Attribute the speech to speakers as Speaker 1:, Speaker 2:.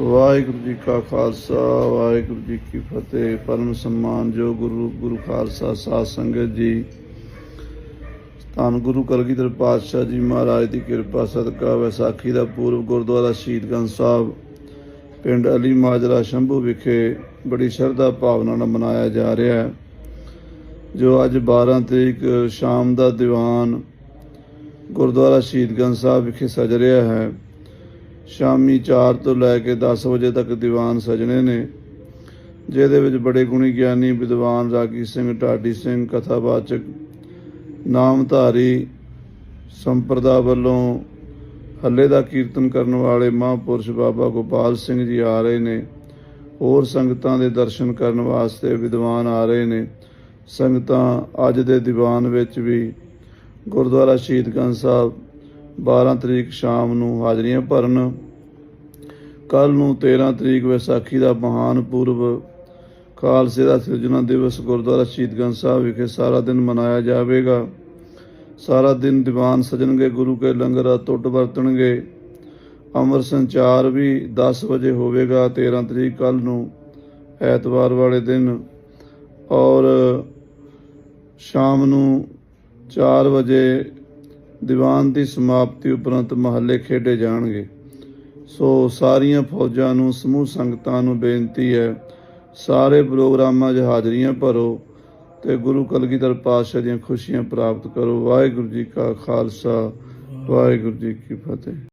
Speaker 1: ਵਾਹਿਗੁਰੂ ਜੀ ਕਾ ਖਾਲਸਾ, ਵਾਹਿਗੁਰੂ ਜੀ ਕੀ ਫਤਿਹ। ਪਰਮ ਸਨਮਾਨ ਜੋ ਗੁਰੂ ਗੁਰੂ ਖਾਲਸਾ ਸਾਧ ਸੰਗਤ ਜੀ। ਧੰਨ ਗੁਰੂ ਕਲਗੀਧਰ ਪਾਤਸ਼ਾਹ ਜੀ ਮਹਾਰਾਜ ਦੀ ਕਿਰਪਾ, ਸਦਕਾ ਵਿਸਾਖੀ ਦਾ ਪੂਰਵ ਗੁਰਦੁਆਰਾ ਸ਼ਹੀਦਗੰਜ ਸਾਹਿਬ, ਪਿੰਡ ਅਲੀ ਮਾਜਰਾ ਸ਼ੰਭੂ ਵਿਖੇ ਬੜੀ ਸ਼ਰਧਾ ਭਾਵਨਾ ਨਾਲ ਮਨਾਇਆ ਜਾ ਰਿਹਾ ਹੈ। ਜੋ ਅੱਜ 12 ਤਰੀਕ ਸ਼ਾਮ ਦਾ ਦੀਵਾਨ ਗੁਰਦੁਆਰਾ ਸ਼ਹੀਦਗੰਜ ਸਾਹਿਬ ਵਿਖੇ ਸਜ ਰਿਹਾ ਹੈ। ਸ਼ਾਮੀ 4 ਤੋਂ ਲੈ ਕੇ 10 ਵਜੇ ਤੱਕ ਦੀਵਾਨ ਸਜਣੇ ਨੇ, ਜਿਹਦੇ ਵਿੱਚ ਬੜੇ ਗੁਣੀ ਗਿਆਨੀ ਵਿਦਵਾਨ ਰਾਗੀ ਸਿੰਘ, ਢਾਡੀ ਸਿੰਘ, ਕਥਾਵਾਚਕ, ਨਾਮਧਾਰੀ ਸੰਪਰਦਾ ਵੱਲੋਂ ਹੱਲੇ ਦਾ ਕੀਰਤਨ ਕਰਨ ਵਾਲੇ ਮਹਾਂਪੁਰਸ਼ ਬਾਬਾ ਗੋਪਾਲ ਸਿੰਘ ਜੀ ਆ ਰਹੇ ਨੇ। ਹੋਰ ਸੰਗਤਾਂ ਦੇ ਦਰਸ਼ਨ ਕਰਨ ਵਾਸਤੇ ਵਿਦਵਾਨ ਆ ਰਹੇ ਨੇ। ਸੰਗਤਾਂ ਅੱਜ ਦੇ ਦੀਵਾਨ ਵਿੱਚ ਵੀ ਗੁਰਦੁਆਰਾ ਸ਼ਹੀਦਗੰਜ ਸਾਹਿਬ 12 ਤਰੀਕ ਸ਼ਾਮ ਨੂੰ ਹਾਜ਼ਰੀਆਂ ਭਰਨ। ਕੱਲ ਨੂੰ 13 ਤਰੀਕ ਵਿਸਾਖੀ ਦਾ ਮਹਾਨ ਪੁਰਬ। ਖਾਲਸੇ ਦਾ ਸਿਰਜਣਾ ਦਿਵਸ ਗੁਰਦੁਆਰਾ ਸ਼ਹੀਦਗੰਜ ਸਾਹਿਬ ਵਿਖੇ ਸਾਰਾ ਦਿਨ ਮਨਾਇਆ ਜਾਵੇਗਾ। ਸਾਰਾ ਦਿਨ ਦੀਵਾਨ ਸਜਣਗੇ, ਗੁਰੂ ਕੇ ਲੰਗਰ ਟੁੱਟ ਵਰਤਣਗੇ। ਅਮਰ ਸੰਚਾਰ ਵੀ 10 ਵਜੇ ਹੋਵੇਗਾ 13 ਤਰੀਕ ਕੱਲ ਨੂੰ, ਐਤਵਾਰ ਵਾਲੇ ਦਿਨ। ਔਰ ਸ਼ਾਮ ਨੂੰ 4 ਵਜੇ ਦੀਵਾਨ ਦੀ ਸਮਾਪਤੀ ਉਪਰੰਤ ਮਹੱਲੇ ਖੇਡੇ ਜਾਣਗੇ। ਸੋ ਸਾਰੀਆਂ ਫੌਜਾਂ ਨੂੰ, ਸਮੂਹ ਸੰਗਤਾਂ ਨੂੰ ਬੇਨਤੀ ਹੈ, ਸਾਰੇ ਪ੍ਰੋਗਰਾਮਾਂ 'ਚ ਹਾਜ਼ਰੀਆਂ ਭਰੋ ਤੇ ਗੁਰੂ ਕਲਗੀਧਰ ਪਾਤਸ਼ਾਹ ਦੀਆਂ ਖੁਸ਼ੀਆਂ ਪ੍ਰਾਪਤ ਕਰੋ। ਵਾਹਿਗੁਰੂ ਜੀ ਕਾ ਖਾਲਸਾ, ਵਾਹਿਗੁਰੂ ਜੀ ਕੀ ਫਤਿਹ।